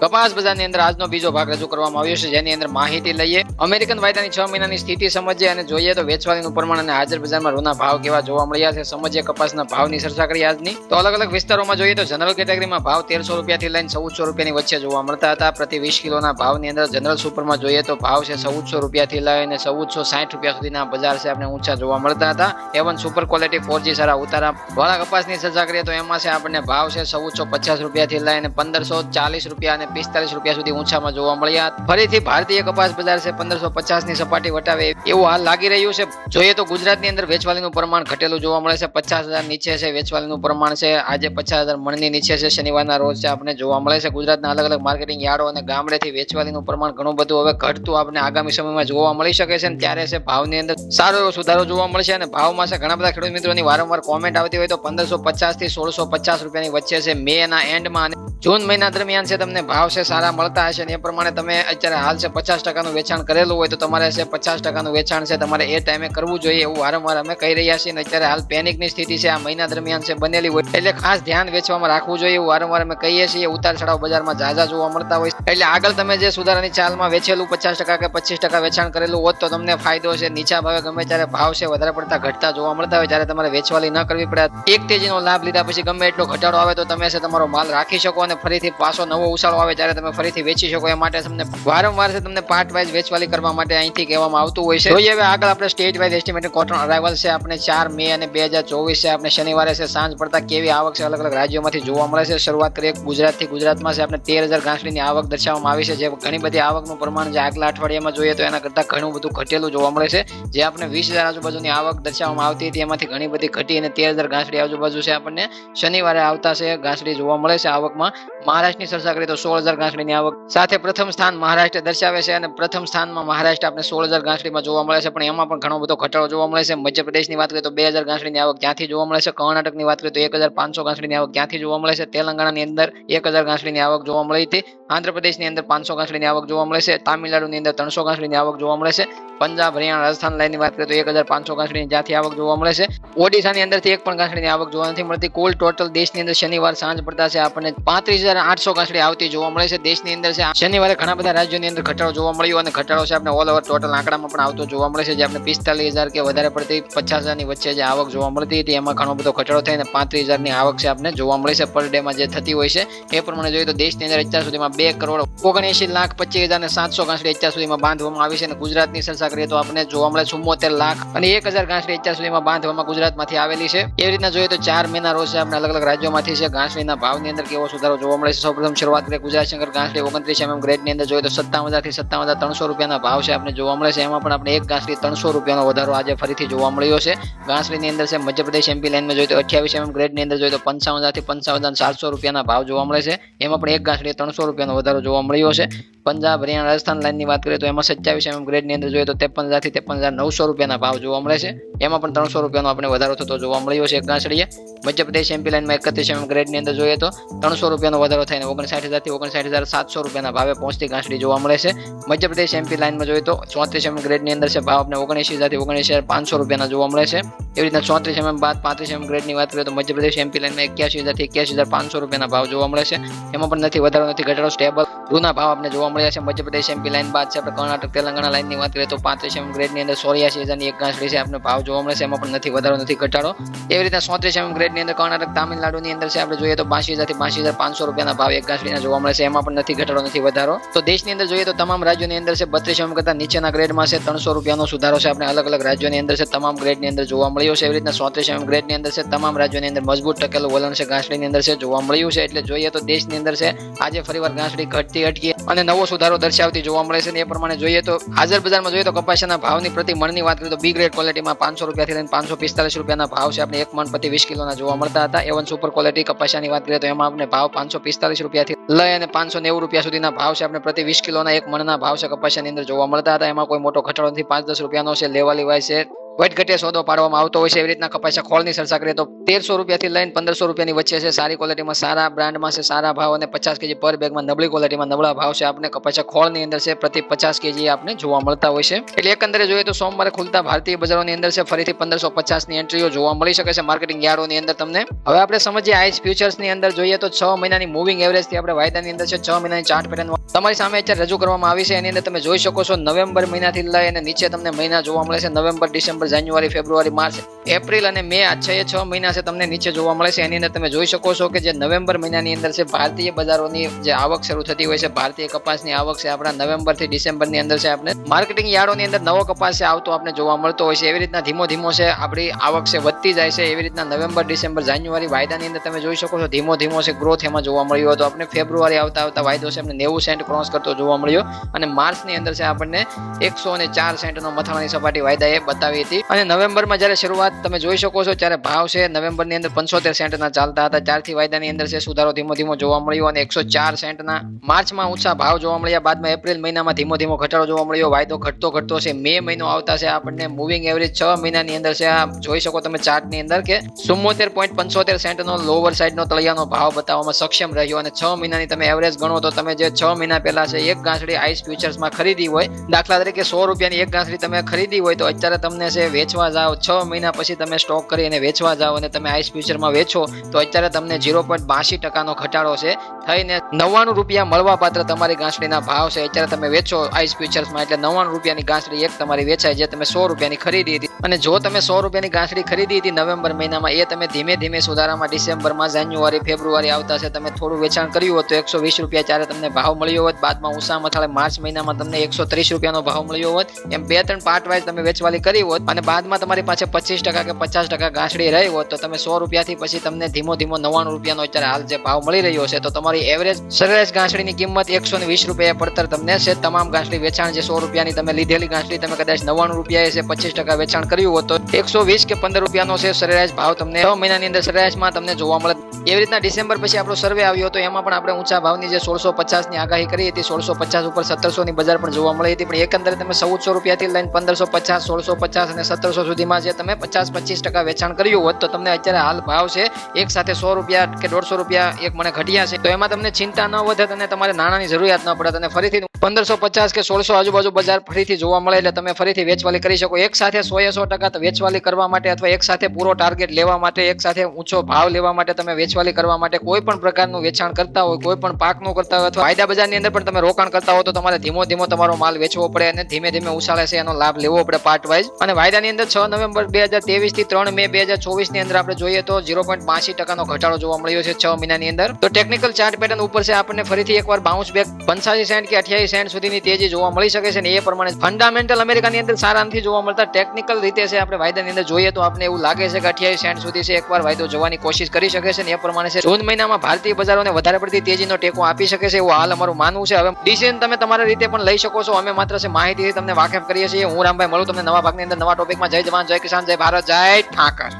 કપાસ બજારની અંદર આજનો બીજો ભાગ રજૂ કરવામાં આવ્યો છે. જેની અંદર માહિતી લઈએ. અમેરિકન વાયદાની છ મહિનાની સ્થિતિ સમજીએ અને જોઈએ તો વેચવાલીનું પ્રમાણ અને હાજર બજારમાં રૂના ભાવ કેવા જોવા મળ્યા છે. સમજીએ કપાસના ભાવની ચર્ચા કરી આજની. તો અલગ અલગ વિસ્તારોમાં જોઈએ તો જનરલ કેટેગરીમાં ભાવ તેરસો રૂપિયાથી લઈને ચૌદસો રૂપિયાની વચ્ચે જોવા મળતા હતા. પ્રતિ વીસ કિલોના ભાવની અંદર જનરલ સુપરમાં જોઈએ તો ભાવ છે ચૌદસો રૂપિયાથી લઈને ચૌદસો સાઠ રૂપિયા સુધીના બજાર છે. આપણે ઊંચા જોવા મળતા હતા. A one super quality four G સારા ઉતારા. વાળા કપાસની ચર્ચા કરીએ તો એમાં છે આપણને ભાવ છે ચૌદસો પચાસ રૂપિયાથી લઈને પંદરસો ચાલીસ રૂપિયા અને પિસ્તાલીસ રૂપિયા સુધી ઊંચામાં જોવા મળ્યા. ફરીથી ભારતીય કપાસ બજાર છે પંદરસો પચાસની સપાટી વટાવે એવું હાલ લાગી રહ્યું છે. જોઈએ તો ગુજરાતની અંદર વેચવાલીનું પ્રમાણ ઘટેલું જોવા મળે છે. પચાસ હજાર નીચે છે, વેચવાલીનું પ્રમાણ છે. આજે પચાસ હજાર મણની નીચે છે. શનિવારના રોજ છે આપણે જોવા મળે છે. ગુજરાતના અલગ અલગ માર્કેટિંગ યાર્ડો અને ગામડેથી વેચવાલીનું પ્રમાણ ઘણું બધું હવે ઘટતું આપણે આગામી સમયમાં જોવા મળી શકે છે. ત્યારે છે ભાવની અંદર સારો એવો સુધારો જોવા મળશે. અને ભાવમાં છે ઘણા બધા ખેડૂત મિત્રોની વારંવાર કોમેન્ટ આવતી હોય તો પંદરસો પચાસથી સોળસો પચાસ રૂપિયાની વચ્ચે છે. મે ના એન્ડમાં અને જૂન મહિના દરમિયાન છે તમને ભાવ છે સારા મળતા હશે અને એ પ્રમાણે તમે અત્યારે હાલ છે પચાસ ટકાનું વેચાણ કરેલું હોય તો તમારે છે પચાસ ટકાનું વેચાણ છે તમારે એ ટાઈમે કરવું જોઈએ એવું વારંવાર અમે કહી રહ્યા છીએ અને અત્યારે હાલ પેનિકની સ્થિતિ છે. આ મહિના દરમિયાન છે બનેલી હોય એટલે ખાસ ધ્યાન વેચવામાં રાખવું જોઈએ એવું વારંવાર અમે કહીએ છીએ. ઉતાર ચઢાવ બજારમાં ઝાઝા જોવા મળતા હોય એટલે આગળ તમે જે સુધારાની ચાલમાં વેચેલું પચાસ ટકા કે પચીસ ટકા વેચાણ કરેલું હોત તો તમને ફાયદો છે નીચા ભાવે ગમે ત્યારે ભાવ છે વધારે પડતા ઘટતા જોવા મળતા હોય. જ્યારે તમારે વેચવાલી ન કરવી પડે. એક તેજીનો લાભ લીધા પછી ગમે એટલો ઘટાડો આવે તો તમે છે તમારો માલ રાખી શકો અને ફરીથી પાછો નવો ઉછાળો આવે ત્યારે તમે ફરીથી વેચી શકો. એ માટે તમને વારંવાર તમને પાર્ટ વાઇઝ વેચવાલી કરવા માટે અહીંથી કહેવામાં આવતું હોય છે. જોઈએ હવે આગળ આપણે state wise estimated cotton arrival છે. આપણે ચાર મે અને બે હજાર ચોવીસ છે. આપણે શનિવારે છે, સાંજ પડતા કેવી આવક છે અલગ અલગ રાજ્યોમાંથી જોવા મળે છે. શરૂઆત કરીએ ગુજરાતથી. ગુજરાતમાં છે, આપણે તેર હજાર ગાંસડીની આવક દર્શાવવામાં આવી છે. જે ઘણી બધી આવકનું પ્રમાણ જે આગલા અઠવાડિયામાં જોઈએ તો એના કરતાં ઘણું બધું ઘટેલું જોવા મળે છે. જે આપણે વીસ હજાર આજુબાજુની આવક દર્શાવવામાં આવતી હતી. એમાંથી ઘણી બધી ઘટી અને તેર હજાર ગાંસડી આજુબાજુ છે. આપણને શનિવારે આવતા છે ગાંસડી જોવા મળે છે આવકમાં. મહારાષ્ટ્રની ચર્ચા કરીએ તો સોળ હજાર ગાંસડીની આવક. સાથે પ્રથમ સ્થાન મહારાષ્ટ્ર દર્શાવે છે અને પ્રથમ સ્થાનમાં મહારાષ્ટ્ર આપણે સોળ હજાર ગાંસડીમાં જોવા મળે છે. પણ એમાં પણ ઘણો બધો ઘટાડો જોવા મળે છે. મધ્યપ્રદેશની વાત કરીએ તો બે હજાર ગાંસડીની આવક ક્યાંથી જોવા મળે છે. કર્ણાટકની વાત કરીએ તો એક હજાર પાંચસો ગાંસડીની આવક ક્યાંથી જોવા મળે છે. તેલંગાણાની અંદર એક હજાર ગાંસડીની આવક જોવા મળી હતી. આંધ્રપ્રદેશની અંદર પાંચસો ગાંસડીની આવક જોવા મળે છે. તામિલનાડુની અંદર ત્રણસો ગાંસડીની આવક જોવા મળે છે. પંજાબ, હરિયાણા, રાજસ્થાન લાઈનની વાત કરીએ તો એક હજાર પાંચસો ગાંસડીની જ્યાંથી આવક જોવા મળે છે. ઓડિશાની અંદરથી એક પણ ગાંસડીની આવક જોવા નથી મળતી. કુલ ટોટલ દેશની અંદર શનિવાર સાંજ પડતા છે. આપણને પાંત્રીસ હજાર આઠસો ગાંસડી આવતી જોવા મળે છે. દેશની અંદર છે, શનિવારે ઘણા બધા રાજ્યોની અંદર ઘટાડો જોવા મળ્યો અને ઘટાડો છે, આપણે ઓલ ઓવર ટોટલ આંકડામાં પણ આવતો જોવા મળે છે. જે આપણે પિસ્તાલીસ હજાર કે વધારે પડતી પચાસ હજારની વચ્ચે જે આવક જોવા મળતી હતી, એમાં ઘણો બધો ઘટાડો થઈને પાંત્રીસ હજારની આવક છે આપણે જોવા મળે છે પર ડેમાં જે થતી હોય છે. એ પ્રમાણે જોઈએ તો દેશની અંદર અત્યાર સુધીમાં બે કરોડ ઓગણએંશી લાખ પચીસ હજાર ને સાતસો ગાંસડી અત્યાર સુધીમાં બાંધવામાં આવી છે અને ગુજરાતની ચર્ચા કરીએ તો આપણે જોવા મળે ચુમ્મોતેર લાખ અને એક હજાર ગાંસડી અત્યાર સુધીમાં બાંધવામાં ગુજરાતમાંથી આવેલી છે. એવી રીતના જોઈએ તો ચાર મહિના રોજ આપણે અલગ અલગ રાજ્યોમાંથી છે ગાંસડીના ભાવની અંદર કેવો સુધારો જોવા મળે છે. સૌપ્રથમ શરૂઆત કરીએ ગુજરાત શંકર ઘાસડી ઓગણત્રીસ એમએમ ગ્રેડની અંદર જોઈએ તો સત્તાવન હજારથી સત્તાવન હજાર ત્રણસો રૂપિયાના ભાવ છે. આપણે જોવા મળે છે. એમાં પણ આપણે એક ઘાસડી ત્રણસો રૂપિયાનો વધારો આજે ફરીથી જોવા મળ્યો છે. ગાંસડીની અંદર છે મધ્યપ્રદેશ એમપી લાઇનમાં જોઈએ તો અઠ્યાવીસ એમએમ ગ્રેડની અંદર જોઈએ તો પંચાવન હજારથી પંચાવન હજાર ચારસો રૂપિયાના ભાવ જોવા મળે છે. એમાં પણ એક ઘાસડી ત્રણસો રૂપિયાનો વધારો જોવા મળ્યો છે. પંજાબ હરિયાણા રાજસ્થાન લાઇનની વાત કરીએ તો એમાં સત્યાવીસ એમએમ ગ્રેડની અંદર જોઈએ તો ત્રેપન હજારથી ત્રેપન હજાર નવસો રૂપિયાના ભાવ જોવા મળે છે. એમાં પણ ત્રણસો રૂપિયાનો આપણે વધારો થતો જોવા મળ્યો છે. એક ગાંસડીએ મધ્યપ્રદેશ એમપી લાઇનમાં એકત્રીસ એમએમ ગ્રેડની અંદર જોઈએ તો ત્રણસો રૂપિયાનો વધારો થઈને ઓગણસાઠ હજારથી ઓગણસાઠ હજાર સાતસો રૂપિયાના ભાવે પહોંચતી ગાંસડી જોવા મળે છે. મધ્યપ્રદેશ એમપી લાઇનમાં જોઈએ તો ચોત્રીસ એમએમ ગ્રેડની અંદર છે. ભાવ આપણે ઓગણીસ હજારથી ઓગણએંશી હજાર પાંચસો રૂપિયાના જોવા મળે છે. એવી રીતના ચોત્રીસ એમએમ બાદ પાંત્રીસ એમએમ ગ્રેડની વાત કરીએ તો મધ્યપ્રદેશ એમપી લાઇનમાં એક્યાસી હજારથી એક્યાસી હજાર પાંચસો રૂપિયાના ભાવ જોવા મળે છે. એમાં પણ નથી વધારો નથી ઘટાડો સ્ટેબલ રૂના ભાવ આપણે જોવા મળ્યા છે મધ્યપ્રદેશ એમપી લાઇન બાદ છે. આપણે કર્ણાટક, તેલંગાણા લાઇનની વાત કરીએ તો પાંત્રીસ એમ ગ્રેડની અંદર ચોર્યાસી હજારની એક ગાંસડી છે આપણે ભાવ જોવા મળે છે. એમાં પણ નથી, વધારો નથી ઘટાડો. એવી રીતે સોત્રીસ એમ ગ્રેડની અંદર કર્ણાટક, તામિલનાડુની અંદર છે. આપણે જોઈએ તો બાસી હજારથી બાસી હજાર પાંચસો રૂપિયાના ભાવ એક ગાંસડીના જોવા મળે છે. એમાં પણ નથી ઘટાડો, નથી વધારો. તો દેશની અંદર જોઈએ તો તમામ રાજ્યોની અંદર છે બત્રીસ એમ કરતા નીચેના ગ્રેડમાં છે. ત્રણસો રૂપિયાનો સુધારો છે. આપણે અલગ અલગ રાજ્યોની અંદર છે તમામ ગ્રેડની અંદર જોવા મળ્યો છે. એવી રીતના સોત્રીસ એમ ગ્રેડની અંદર છે તમામ રાજ્યોની અંદર મજબૂત ટકેલું વલણ છે. ઘાસડીની અંદર છે જોવા મળ્યું છે. એટલે જોઈએ તો દેશની અંદર છે આજે ફરીવાર ઘાસડી ઘટતી અટકી અને નવો સુધારો દર્શાવતી જોવા મળે છે એ પ્રમાણે જોઈએ તો હાજર બજારમાં જોઈએ તો કપાસિયાના ભાવની પ્રતિ મણની વાત કરીએ તો બી ગ્રેડ ક્વોલિટીમાં પાંચસો રૂપિયાથી લઈને પાંચસો પિસ્તાલીસ રૂપિયાના ભાવ છે. આપણે એક મણ પ્રતિ વીસ કિલોના જોવા મળતા હતા. એવન સુપર ક્વોલિટી કપાસિયાની વાત કરીએ તો એમાં આપણે ભાવ પાંચસો પિસ્તાલીસ રૂપિયાથી લઈ અને પાંચસો નેવું રૂપિયા સુધીના ભાવ છે. આપણે પ્રતિ વીસ કિલોના એક મણના ભાવ છે કપાસિયાની અંદર જોવા મળતા હતા. એમાં કોઈ મોટો ઘટાડો નથી. પાંચ દસ રૂપિયાનો છે. લેવા લેવાય છે. વટ ઘટે સોદો પાડવામાં આવતો હોય છે, એવી રીતના કપાસિયા ખોળની ચર્ચા કરીએ તો તેરસો રૂપિયાથી લઈને પંદરસો રૂપિયાની વચ્ચે છે. સારી ક્વોલિટીમાં સારા બ્રાન્ડમાં છે, સારા ભાવ અને પચાસ કેજી પર બેગમાં નબળી ક્વોલિટીમાં નબળા ભાવ છે. આપણે કપાસા ખોળની અંદર છે, પ્રતિ પચાસ કેજી આપણે જોવા મળતા હોય છે. એટલે એકંદરે જોઈએ તો સોમવારે ખુલતા ભારતીય બજારોની અંદર છે, ફરીથી પંદરસો પચાસની એન્ટ્રીઓ જોવા મળી શકે છે માર્કેટિંગ યાર્ડોની અંદર તમને. હવે આપણે સમજીએ આઈસ ફ્યુચર્સની અંદર જોઈએ તો છ મહિનાની મૂવિંગ એવરેજથી આપણે વાયદાની અંદર છે, છ મહિનાની ચાર્ટ પેટર્ન તમારી સામે અત્યારે રજૂ કરવામાં આવી છે. એની અંદર તમે જોઈ શકો છો, નવેમ્બર મહિનાથી લઈ અને નીચે તમને મહિના જોવા મળે છે, November, December January, February, March, April અને મે આ છ છ મહિના છે તમને નીચે જોવા મળે છે. એની અંદર તમે જોઈ શકો છો કે જે નવેમ્બર મહિનાની અંદર છે ભારતીય બજારોની જે આવક શરૂ થતી હોય છે. ભારતીય કપાસની આવક છે આપણા નવેમ્બરથી ડિસેમ્બરની અંદર છે આપણે. માર્કેટિંગ યાર્ડોની અંદર નવો કપાસ છે, આવતો આપણે જોવા મળતો હોય છે. એવી રીતના ધીમો ધીમો છે આપણી આવક છે વધતી જાય છે. એવી રીતના નવેમ્બર, ડિસેમ્બર, જાન્યુઆરી વાયદાની અંદર તમે જોઈ શકો છો ધીમો ધીમો છે ગ્રોથ એમાં જોવા મળ્યો હતો. આપણે ફેબ્રુઆરી આવતા આવતા વાયદો છે આપણે નેવું સેન્ટ ક્રોસ કરતો જોવા મળ્યો. અને માર્ચની અંદર છે આપણને એકસો અને ચાર સેન્ટનો મથાળાની સપાટી વાયદા એ બતાવી હતી. અને નવેમ્બરમાં જ્યારે શરૂઆત તમે જોઈ શકો છો, ત્યારે ભાવ છે નવેમ્બરની અંદર પંચોતેર સેન્ટના ચાલતા હતા. ચારથી વાયદાની અંદર છે સુધારો ધીમો ધીમો જોવા મળ્યો અને એકસો ચાર સેન્ટના માર્ચમાં ઊંચા ભાવ જોવા મળ્યા. બાદમાં એપ્રિલ મહિનામાં ધીમો ધીમો ઘટાડો જોવા મળ્યો. વાયદો ઘટતો ઘટતો છે. મે મહિનો આવતા છે. આપણને મૂવિંગ એવરેજ છ મહિનાની અંદર છે. આ જોઈ શકો તમે ચાર્ટની અંદર કે ચુમ્મોતેર પોઈન્ટ પંચોતેર સેન્ટનો લોવર સાઈડનો તળિયાનો ભાવ બતાવવામાં સક્ષમ રહ્યો અને છ મહિનાની તમે એવરેજ ગણો તો તમે જે છ મહિના પહેલા છે એક ગાંસડી આઈસ ફ્યુચર્સમાં ખરીદી હોય, દાખલા તરીકે સો રૂપિયાની એક ગાંસડી તમે ખરીદી હોય, તો અત્યારે તમને છે વેચવા જાઓ. છ મહિના પછી તમે સ્ટોક કરી અને વેચવા જાઓ અને તમે આઈસ ફ્યુચરમાં વેચો, તો અત્યારે તમને ઝીરો પોઈન્ટ બાસી ટકાનો ઘટાડો છે. થઈને નવ્વાણું રૂપિયા મળવા પાત્ર તમારી ગાંસડીના ભાવ છે. અત્યારે તમે વેચો આઈસ ફ્યુચર્સમાં એટલે નવ્વાણું રૂપિયાની ગાંસડી એક તમારી વેચાય, જે તમે સો રૂપિયાની ખરીદી હતી. અને જો તમે સો રૂપિયાની ગાંસડી ખરીદી હતી નવેમ્બર મહિનામાં, એ તમે ધીમે ધીમે સુધારામાં ડિસેમ્બરમાં, જાન્યુઆરી, ફેબ્રુઆરી આવતા છે તમે થોડું વેચાણ કર્યું હોત તો એકસો વીસ રૂપિયા ત્યારે તમને ભાવ મળ્યો હોત. બાદમાં ઉષા મથાળે માર્ચ મહિનામાં તમને એકસો ત્રીસ રૂપિયાનો ભાવ મળ્યો હોત. એમ બે ત્રણ પાર્ટ વાઇઝ તમે વેચવાલી કરી હોત. અને બાદમાં તમારી પાસે પચીસ ટકા કે પચાસ ટકા ગાંસડી રહી હોત તો તમે સો રૂપિયાથી પછી તમને ધીમો ધીમો નવ્વાણું રૂપિયાનો અત્યારે હાલ જે ભાવ મળી રહ્યો છે, તો તમારી એવરેજ સરેરાશ ગાંસડીની કિંમત એકસો ને વીસ રૂપિયા પડતર તમને છે. તમામ ગાંસડી વેચાણ જે સો રૂપિયાની તમે લીધેલી ગાંસડી તમે કદાચ નવ્વાણું રૂપિયા છે, પચીસ ટકા વેચાણ કર્યું હોત તો એકસો વીસ કે પંદર રૂપિયાનો છે સરેરાશ ભાવ તમને છ મહિનાની અંદર સરેરાશમાં તમને જોવા મળે. એવી રીતના ડિસેમ્બર પછી આપણો સર્વે આવ્યો હતો એમાં પણ આપણે ઊંચા ભાવની જે સોળસો પચાસની આગાહી કરી હતી, સોળસો પચાસ ઉપર સત્તરસોની બજાર પણ જોવા મળી હતી, પણ એકંદરે તમે ચૌદસો રૂપિયાથી લઈને પંદરસો પચાસ, સોળસો પચાસ અને સત્તરસો સુધીમાં જે તમે પચાસ પચીસ ટકા વેચાણ કર્યું હોત તો તમને અત્યારે હાલ ભાવ છે એક સાથે સો રૂપિયા કે દોઢસો રૂપિયા એક મને ઘટ્યા છે. તો એમાં તમને ચિંતા ન વધે અને તમારે નાણાંની જરૂરિયાત ન પડે અને ફરીથી પંદરસો પચાસ કે સોળસો આજુબાજુ બજાર ફરીથી જોવા મળે એટલે તમે ફરીથી વેચવાલી કરી શકો. એક સાથે સો એ સો ટકા વેચવાલી કરવા માટે અથવા એક સાથે પૂરો ટાર્ગેટ લેવા માટે, એક સાથે ઊંચો ભાવ લેવા માટે તમે વેચવાલી કરવા માટે કોઈ પણ પ્રકારનું વેચાણ કરતા હોય, કોઈ પણ પાકનું કરતા હોય અથવા વાયદા બજારની અંદર પણ તમે રોકાણ કરતા હો તો તમારે ધીમો ધીમો તમારો માલ વેચવો પડે અને ધીમે ધીમે ઉછાળે છે, એનો લાભ લેવો પડે પાર્ટ વાઇઝ અને વાયદાની અંદર છ નવેમ્બર બે હજાર ત્રેવીસથી ત્રણ મે બે હજાર ચોવીસની અંદર આપણે જોઈએ તો ઝીરો પોઈન્ટ બાસી ટકાનો ઘટાડો જોવા મળ્યો છે છ મહિનાની અંદર. તો ટેકનિકલ ચાર્ટ પેટર્ન ઉપર છે આપણને ફરીથી એકવાર બાઉન્સ બેક પંચાસી સેન્ટ કે અઠ્યાસી સેન્ટ સુધીની તેજી જોવા મળી શકે છે અને એ પ્રમાણે ફંડામેન્ટલ અમેરિકાની અંદર સારા નથી જોવા મળતા ટેકનિકલ રીતે છે આપણે વાયદાની અંદર જોઈએ તો આપણે એવું લાગે છે કે અઠ્યાવીસ સેન્ટ સુધી છે એકવાર વાયદો જવાની કોશિશ કરી શકે છે અને એ પ્રમાણે છે. જૂન મહિનામાં ભારતીય બજારોને વધારે પડતી તેજીનો ટેકો આપી શકે છે એવું હાલ અમારું માનવું છે. હવે ડિસિઝન તમે તમારા રીતે પણ લઈ શકો છો. અમે માત્ર છે માહિતીથી તમને વાકેફ કરીએ છીએ. હું રામભાઈ મળું, તમને નવા ભાગની અંદર નવા ટોપિકમાં જય જવાન જય કિસાન જય ભારત જય ઠાકર.